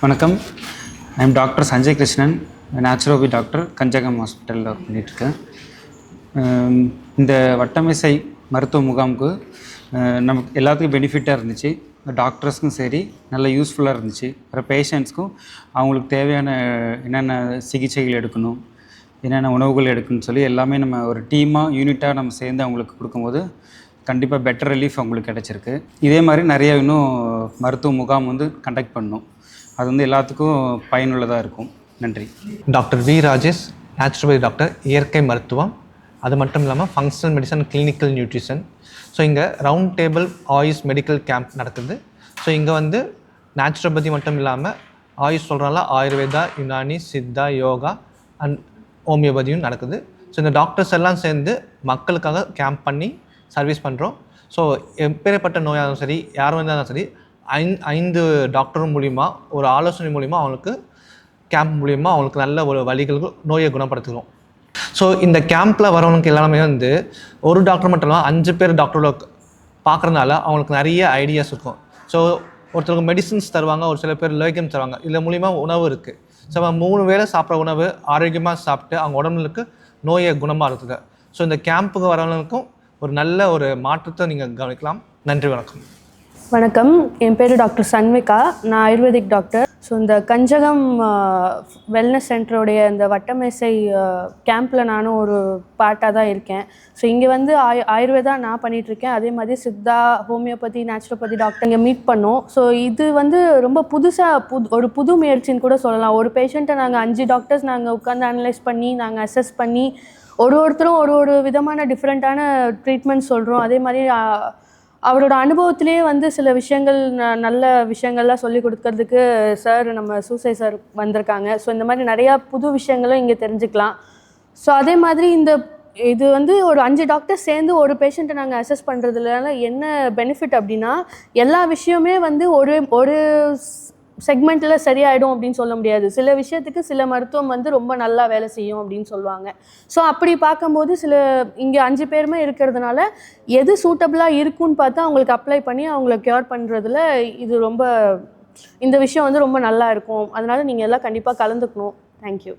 வணக்கம். I'm doctor Sanjay Krishnan naturopath doctor Kanjagam ஹாஸ்பிட்டலில் work பண்ணிகிட்ருக்கேன் இந்த வட்டமிசை மருத்துவ முகாமுக்கு நமக்கு எல்லாத்துக்கும் பெனிஃபிட்டாக இருந்துச்சு. டாக்டர்ஸ்க்கும் சரி நல்ல யூஸ்ஃபுல்லாக இருந்துச்சு. அப்புறம் பேஷண்ட்ஸ்க்கும் அவங்களுக்கு தேவையான என்னென்ன சிகிச்சைகள் எடுக்கணும் என்னென்ன உணவுகள் எடுக்கணும்னு சொல்லி எல்லாமே நம்ம ஒரு டீமாக யூனிட்டாக நம்ம சேர்ந்து அவங்களுக்கு கொடுக்கும்போது கண்டிப்பாக பெட்டர் ரிலீஃப் அவங்களுக்கு கிடச்சிருக்கு. இதே மாதிரி நிறைய இன்னும் மருத்துவ முகாம் வந்து கண்டக்ட் பண்ணணும். அது வந்து எல்லாத்துக்கும் பயனுள்ளதாக இருக்கும். நன்றி. Doctor V Rajesh naturopathy doctor இயற்கை மருத்துவம். அது மட்டும் இல்லாமல் functional medicine clinical nutrition so இங்கே round table AYUSH medical camp நடக்குது. ஸோ இங்கே வந்து நேச்சுரோபதி மட்டும் இல்லாமல் ஆயுஷ் சொல்கிறால ஆயுர்வேதா யுனானி சித்தா யோகா அண்ட் ஹோமியோபதியும் நடக்குது. ஸோ இந்த டாக்டர்ஸ் எல்லாம் சேர்ந்து மக்களுக்காக கேம்ப் பண்ணி சர்வீஸ் பண்ணுறோம் ஸோ எப்பேற்பட்ட நோயாக இருந்தாலும் சரி யார் வந்தாலும் சரி ஐந் ஐந்து டாக்டர் மூலிமா ஒரு ஆலோசனை மூலிமா அவங்களுக்கு கேம்ப் மூலிமா அவங்களுக்கு நல்ல ஒரு வழிகளுக்கு நோயை குணப்படுத்துகிறோம். ஸோ இந்த கேம்பில் வரவங்களுக்கு எல்லாமே வந்து ஒரு டாக்டர் மட்டும் இல்லாமல் அஞ்சு பேர் டாக்டரோட பார்க்குறதுனால அவங்களுக்கு நிறைய ஐடியாஸ் இருக்கும். ஸோ ஒருத்தருக்கு மெடிசின்ஸ் தருவாங்க ஒரு சில பேர் லேகியம் தருவாங்க. இதில் மூலிமா உணவு இருக்குது ஸோ நம்ம மூணு வேளை சாப்பிட்ற உணவு ஆரோக்கியமாக சாப்பிட்டு அவங்க உடம்புக்கு நோயை குணமாக இருக்குது ஸோ இந்த கேம்புக்கு வரவங்களுக்கும் ஒரு நல்ல ஒரு மாற்றத்தை நீங்கள் கவனிக்கலாம். நன்றி வணக்கம். வணக்கம். என் பேர் டாக்டர் சன்விகா. நான் ஆயுர்வேதிக் டாக்டர். ஸோ இந்த கஞ்சகம் வெல்னஸ் சென்டருடைய இந்த வட்டமேசை கேம்பில் நானும் ஒரு பார்ட்டாக தான் இருக்கேன். ஸோ இங்கே வந்து ஆயு ஆயுர்வேதா நான் பண்ணிகிட்ருக்கேன் இருக்கேன் அதே மாதிரி சித்தா ஹோமியோபதி நேச்சுரோபதி டாக்டர் இங்கே மீட் பண்ணோம். ஸோ இது வந்து ரொம்ப புதுசாக புது ஒரு புது முயற்சின்னு கூட சொல்லலாம். ஒரு பேஷண்ட்டை நாங்கள் அஞ்சு டாக்டர்ஸ் நாங்கள் உட்காந்து அனலைஸ் பண்ணி நாங்கள் அசஸ் பண்ணி ஒரு ஒருத்தரும் ஒரு ஒரு விதமான டிஃப்ரெண்ட்டான ட்ரீட்மெண்ட் சொல்கிறோம் அதே மாதிரி அவரோட அனுபவத்திலே வந்து சில விஷயங்கள் ந- நல்ல விஷயங்கள்லாம் சொல்லி கொடுக்கறதுக்கு சார் நம்ம சூசை சார் வந்திருக்காங்க. ஸோ இந்த மாதிரி நிறையா புது விஷயங்களும் இங்கே தெரிஞ்சுக்கலாம். ஸோ அதே மாதிரி இந்த இது வந்து ஒரு அஞ்சு டாக்டர் சேர்ந்து ஒரு பேஷண்ட்டை நாங்கள் அசஸ் பண்ணுறதுனால என்ன பெனிஃபிட் அப்படின்னா எல்லா விஷயமே வந்து ஒரு ஒரு செக்மெண்ட்டில் சரியாயிடும் அப்படின்னு சொல்ல முடியாது. சில விஷயத்துக்கு சில மருத்துவம் வந்து ரொம்ப நல்லா வேலை செய்யும் அப்படின்னு சொல்லுவாங்க. ஸோ அப்படி பார்க்கும்போது சில இங்கே அஞ்சு பேருமே இருக்கிறதுனால எது சூட்டபிளாக இருக்குன்னு பார்த்து அவங்களுக்கு அப்ளை பண்ணி அவங்கள க்யூர் பண்ணுறதுல இது ரொம்ப இந்த விஷயம் வந்து ரொம்ப நல்லா இருக்கும். அதனால நீங்கள் எல்லாம் கண்டிப்பாக கலந்துக்கணும். தேங்க்யூ